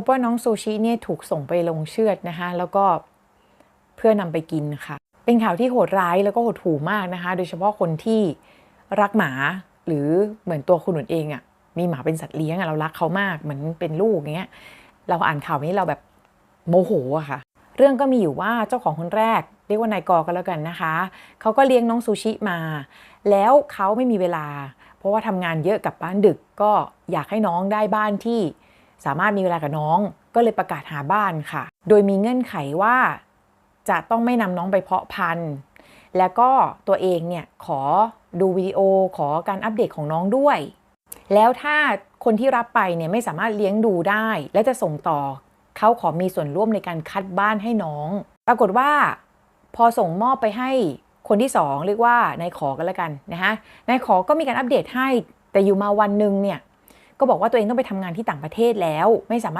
บว่าน้องซูชิเนี่ยถูกส่งไปลงเชือดนะคะแล้วก็เพื่อนำไปกินค่ะ เป็นข่าวที่โหดร้ายแล้วก็โหดหู่มากนะคะ โดยเฉพาะคนที่รักหมาหรือเหมือนตัวคุณหนุนเองอะ่ะมีหมาเป็นสัตว์เลี้ยงอะ่ะเรารักเขามากเหมือนเป็นลูกอย่างเงี้ยเราอ่านข่าวนี้เราแบบโมโหอะค่ะ เรื่องก็มีอยู่ว่าเจ้าของคนแรก เรียกว่านายกอก็แล้วกันนะคะ เขาก็เลี้ยงน้องซูชิมา แล้วเขาไม่มีเวลา เพราะว่าทำงานเยอะกลับบ้านดึกก็อยากให้น้องได้บ้านที่ สามารถมีเวลากับน้อง ก็เลยประกาศหาบ้านค่ะ โดยมีเงื่อนไขว่าจะต้องไม่นำน้องไปเพาะพันธุ์ แล้วก็ตัวเองเนี่ยขอดูวิดีโอขอการอัปเดตของน้องด้วย แล้วถ้าคนที่รับไปเนี่ยไม่สามารถเลี้ยงดูได้ และจะส่งต่อ เขาขอมีส่วนร่วมในการคัดบ้านให้น้อง ปรากฏว่า พอส่งมอบไปให้คนที่สองเรียกว่านายขอกันแล้วกันนะคะนายขอก็มีการอัปเดตให้ แต่อยู่มาวันหนึ่งเนี่ย ก็บอกว่าตัวเองต้องไปทำงานที่ต่างประเทศแล้ว ไม่สามารถ